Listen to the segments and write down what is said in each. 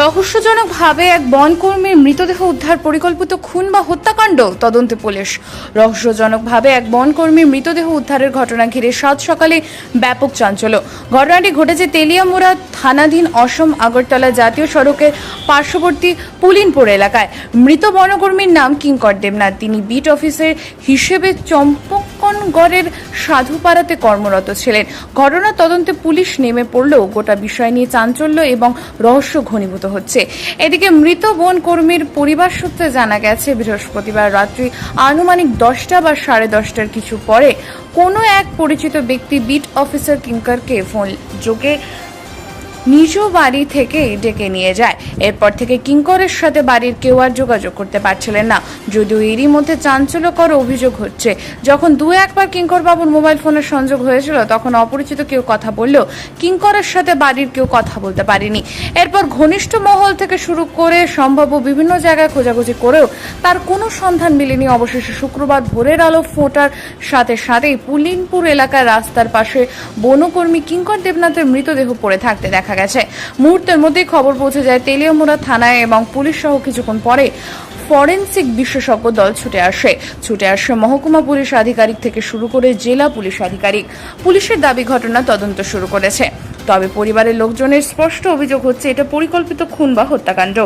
রহস্যজনকভাবে এক বনকর্মীর মৃতদেহ উদ্ধার পরিকল্পিত খুন বা হত্যাকাণ্ড তদন্তে পুলিশ। রহস্যজনকভাবে এক বনকর্মীর মৃতদেহ উদ্ধারের ঘটনা ঘিরে সাত সকালে ব্যাপক চাঞ্চল্য। ঘটনাটি ঘটেছে তেলিয়ামুড়া থানাধীন অসম আগরতলা জাতীয় সড়কের পার্শ্ববর্তী পুলিনপুর এলাকায়। মৃত বনকর্মীর নাম কিঙ্কর দেবনাথ। তিনি বিট অফিসের হিসেবে চম্পকনগড়ের সাধুপাড়াতে কর্মরত ছিলেন। ঘটনার তদন্তে পুলিশ নেমে পড়লেও গোটা বিষয় নিয়ে চাঞ্চল্য এবং রহস্য ঘনীভূত হচ্ছে। এদিকে মৃত বন কর্মীর পরিবার সূত্রে জানা গেছে, বৃহস্পতিবার রাত্রি আনুমানিক দশটা বা সাড়ে দশটার কিছু পরে কোনো এক পরিচিত ব্যক্তি বিট অফিসার কিঙ্কারকে ফোন যোগে নিজ বাড়ি থেকে ডেকে নিয়ে যায়। এরপর থেকে কিঙ্করের সাথে বাড়ির কেউ আর যোগাযোগ করতে পারছিলেন না। যদিও এরই মধ্যে চাঞ্চল্যকর অভিযোগ হচ্ছে, যখন দু, একবার কিঙ্কর বাবুর মোবাইল ফোনের সংযোগ হয়েছিল, তখন অপরিচিত কেউ কথা বললেও কিঙ্করের সাথে বাড়ির কেউ কথা বলতে পারেনি। এরপর ঘনিষ্ঠ মহল থেকে শুরু করে সম্ভাব্য বিভিন্ন জায়গায় খোঁজাখুঁজি করেও তার কোনো সন্ধান মেলেনি। অবশেষে শুক্রবার ভোরের আলো ফোটার সাথে সাথেই পুলিনপুর এলাকার রাস্তার পাশে বনকর্মী কিঙ্কর দেবনাথের মৃতদেহ পড়ে থাকতে দেখা গেছে। মুহূর্তের মধ্যেই খবর পৌঁছে যায় তেলিয়ামুড়া থানায় এবং পুলিশ সহ কিছুক্ষণ পরে ফরেন্সিক বিশেষজ্ঞ দল ছুটে আসে। ছুটে আসে মহকুমা পুলিশ আধিকারিক থেকে শুরু করে জেলা পুলিশ আধিকারিক। পুলিশের দাবি ঘটনা তদন্ত শুরু করেছে। তবে পরিবারের লোকজনের স্পষ্ট অভিযোগ হচ্ছে, এটা পরিকল্পিত খুন বা হত্যাকাণ্ড।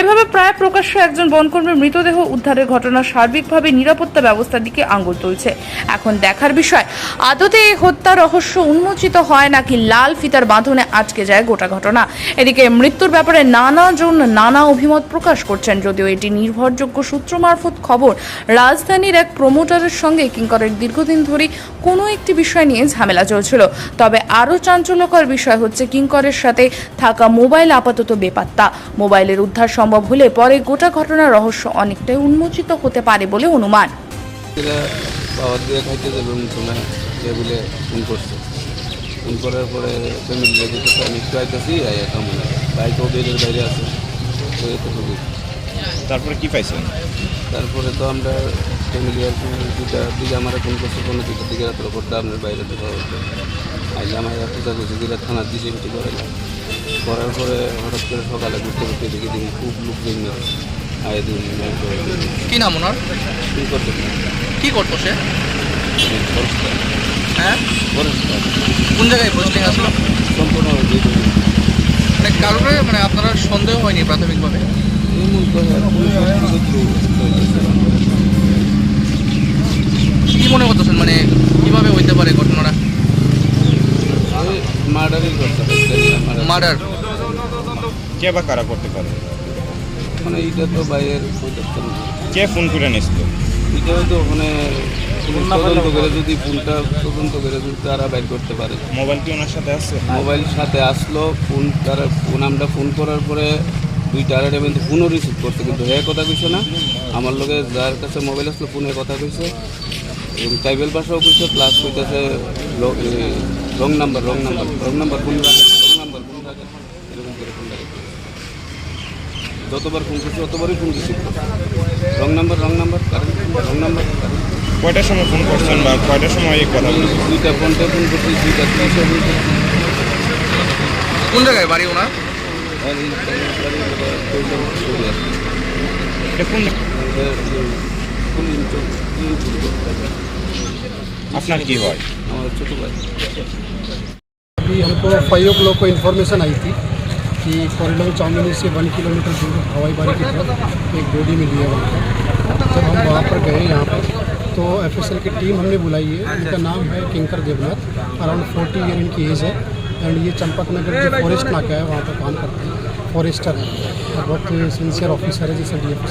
এভাবে প্রায় প্রকাশ্য একজন বনকর্মীর মৃতদেহ উদ্ধারের ঘটনা সার্বিকভাবে নিরাপত্তা ব্যবস্থার দিকে আঙুল তুলছে। এখন দেখার বিষয়, আদতে এই হত্যা রহস্য উন্মোচিত হয় নাকি লাল ফিতার বাঁধনে আটকে যায় গোটা ঘটনা? এদিকে মৃত্যুর ব্যাপারে নানা জন নানা অভিমত প্রকাশ করছেন, যদিও এটি নির্ভরযোগ্য সূত্র মারফত খবর, রাজধানীর এক প্রমোটারের সঙ্গে কিঙ্করের দীর্ঘদিন ধরে কোনো একটি বিষয় নিয়ে ঝামেলা চলছিল। তবে আরও চাঞ্চল্যকর বিষয় হচ্ছে কিঙ্করের সাথে থাকা মোবাইল আপাতত বেপাত্তা। মোবাইলের উদ্ধার সম্ভব হলে পরে গোটা ঘটনার রহস্য অনেকটাই উন্মোচিত হতে পারে বলে অনুমান। বাবার দিয়ে খাইতে যাবে সময় যে বলে ফোন করছে। ফোন করার পরে ফ্যামিলি যেতেছে আমি একটু আইতেছি বেডের বাইরে আছে। তারপরে কি পাইছেন? তারপরে তো আমরা ফ্যামিলি আর কি দুটা দিকে আমার ফোন করছে কোনো দিকে দিকে রাত্র করতে আপনার বাইরে দেখা হচ্ছে। আইয়া পূজা করছি দিকে থানার দিকে মিটি করাইলাম করার পরে হঠাৎ করে সকালে ঘুরতে ঘুরতে দেখি দেখি খুব লোক দিন আয় দিন কি নাম ওনার? কি করতে কি করতো সে? হ্যাঁ? কোন জায়গায় পোস্টিং আসলো সম্পূর্ণ মানে কারণে মানে আপনারা সন্দেহ হয়নি প্রাথমিকভাবে? এমন তো হয়, পুলিশ অফিসার কি মনে করতেছেন মানে কীভাবে হইতে পারে ঘটনাটা মার্ডারই করতে হয় মার্ডার। কে বা কারা করতে পারে? মানে এইটা তো বাইরের কে ফোন করে নিছিল এটা হয়তো ওখানে তদন্ত করে যদি ফোনটা তদন্ত করে যদি তারা বাইর করতে পারে। মোবাইল কি ওনার সাথে আছে? মোবাইল সাথে আসলো ফোন তারা ফোন আমরা ফোন করার পরে দুইটা আড়াইটা কিন্তু ফোনও রিসিভ করছে কিন্তু হ্যাঁ কথা কইছে না। আমার লগে যার কাছে মোবাইল আসলো ফোনে কথা কইছে। এবং ট্রাইবেল ভাষাও কইছে প্লাস কইতেছে wrong number wrong number wrong number phone রাখে রং নাম্বার ফোন রাখে এরকম করে ফোন রাখে যতবার ফোন করছে ততবারই ফোন রিসিভ করছে wrong number wrong number current wrong number কয়টার সময় ফোন করছেন বা কয়টার সময় এই কথা বলছেন দুইটা ফোনটা ফোন করছি দুইটা তিনশো ফোন করছি কোন জায়গায় বাড়ি ওনার আর এই ছবি আছে এটা কোন আপনার কি হয় আমার ছোটো ভাই अभी हमको फाइव ओ क्लॉक को इन्फॉर्मेशन आई थी कि कॉरिडोर चांदनी से वन किलोमीटर दूर हवाई बाड़ी की तरफ़ एक बॉडी मिली है वहाँ पर। जब हम वहाँ पर गए यहाँ पर तो एफएसएल की टीम हमने बुलाई है। उनका नाम है Kinkar Debnath around forty year इनकी एज है। एंड ये चंपक नगर जो फॉरेस्ट नाका है वहाँ पर काम करते हैं। फॉरेस्टर है। और बहुत सिंसियर ऑफिसर है, जैसे डी एफ़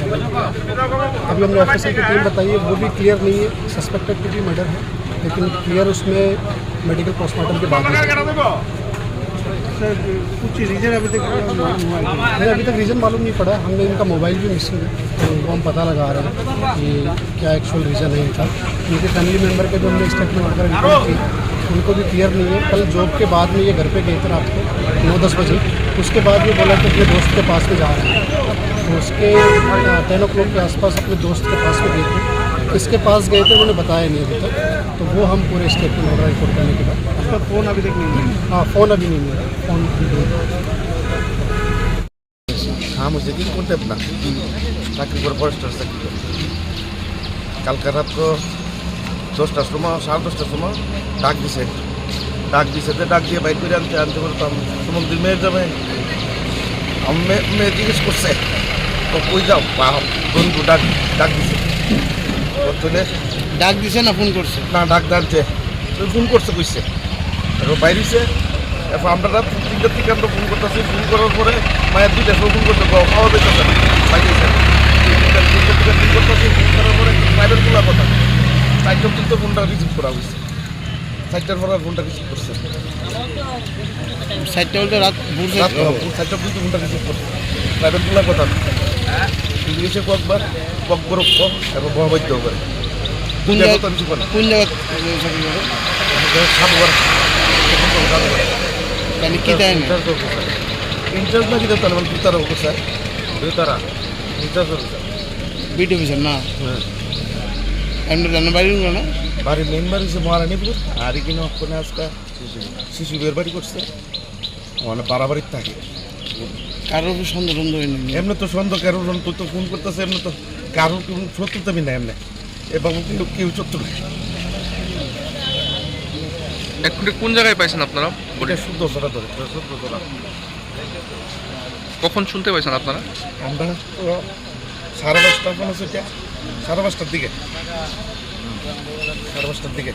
अभी हमने ऑफिसर की टीम बताई है, वो भी क्लियर नहीं है। सस्पेक्टेड की भी मर्डर है, लेकिन क्लियर उसमें मेडिकल पोस्टमार्टम के बाद होगा। कुछ रीजन अभी तक है। हमें अभी तक रीज़न मालूम नहीं पड़ा। हमने इनका मोबाइल भी मिसिंग है तो वो हम पता लगा रहे हैं कि क्या एक्चुअल रीज़न है इनका। उनके फैमिली मेंबर के जो हमने वगैरह रिकॉर्ड किए, उनको भी क्लियर नहीं है। कल जॉब के बाद में ये घर पे गए थे रात को, नौ दस बजे। उसके बाद ये बोला कि अपने दोस्त के पास में जा रहे हैं। तो उसके टेन ओ के आसपास अपने दोस्त के पास में गए थे। किसके पास गए थे उन्होंने बताया नहीं अभी तक तो वो हम पूरे स्टेटमेंट वगैरह रिकॉर्ड करने के बाद उसका फोन अभी तक नहीं मिला हाँ फ़ोन अभी नहीं मिला फ़ोन अभी नहीं मिला। নাম হচ্ছে রিঙ্কু দেবনা চাকরি করে ফরেস্টার চাকরি করে কালকে রাত্র দশটার সময় সাড়ে দশটার সময় ডাক দিছে ডাক দিছে যে ডাক দিয়ে বাইক করে আনতে আনতে বলতাম সুমন্দির মেয়ের যাবে আমি মেয়ে মেয়ে জিজ্ঞেস করছে তো কই যাও বন্ধু ডাক ডাক দিছে চলে ডাক দিছে না ফোন করছে? না ডাক ডাকছে তুই ফোন করছে কইছে। এরপর বাইরেছে। এরপর আমরা রাত তিনটার থেকে আমরা ফোন করতেছি। ফোন করার পরে মায়ের দুইটা ফোন করতে পাওয়া যেতেছে বাইরেছে। তিনটার থেকে ফোন করতেছি। ফোন করার পরে বাইরের খোলা কথা। চারটার কিন্তু ফোনটা রিসিভ করা হয়েছে চারটার পরে ফোনটা রিসিভ করছে সাইডটা বলতে রাত বুঝছে রাত চারটার কিন্তু ফোনটা রিসিভ করছে। প্রাইভেট খোলা কথা। ইংলিশে কয়েকবার ককবর এবং মহাবাদ্য করে কোন জায়গা কোন জায়গা সাতবার। মানে কি দেয় না? ইন্টারেস্ট নাকি দেয় তাহলে দুতারা অফিসার দুতারা? ইন্টারেস্ট অফিসার বিট অফিসার না? এমনি জানা বাড়ি না? বাড়ি মেন বাড়ি হচ্ছে মহারানীপুর। আর এখানে ওখানে আজকে? শিশু বিয়ের বাড়ি করছে। মানে বাড়াবাড়ির থাকে। কারোর উপর সন্দেহ সন্দেহ এমনি তো সন্দেহ কারোর তুই তো ফোন করতেছে এমনি তো কারোর কোনো সত্য তুমি না এমনি। এ বাবু কেউ কেউ সত্য না এখন কোন জায়গায় পাইছেন আপনারা? ওটা শুদ্ধ ধরা ধরে শুদ্ধ ধরা কখন শুনতে পাইছেন আপনারা? আমরা তো সাড়ে পাঁচটা আছে এটা সাড়ে পাঁচটার দিকে। সাড়ে পাঁচটার দিকে।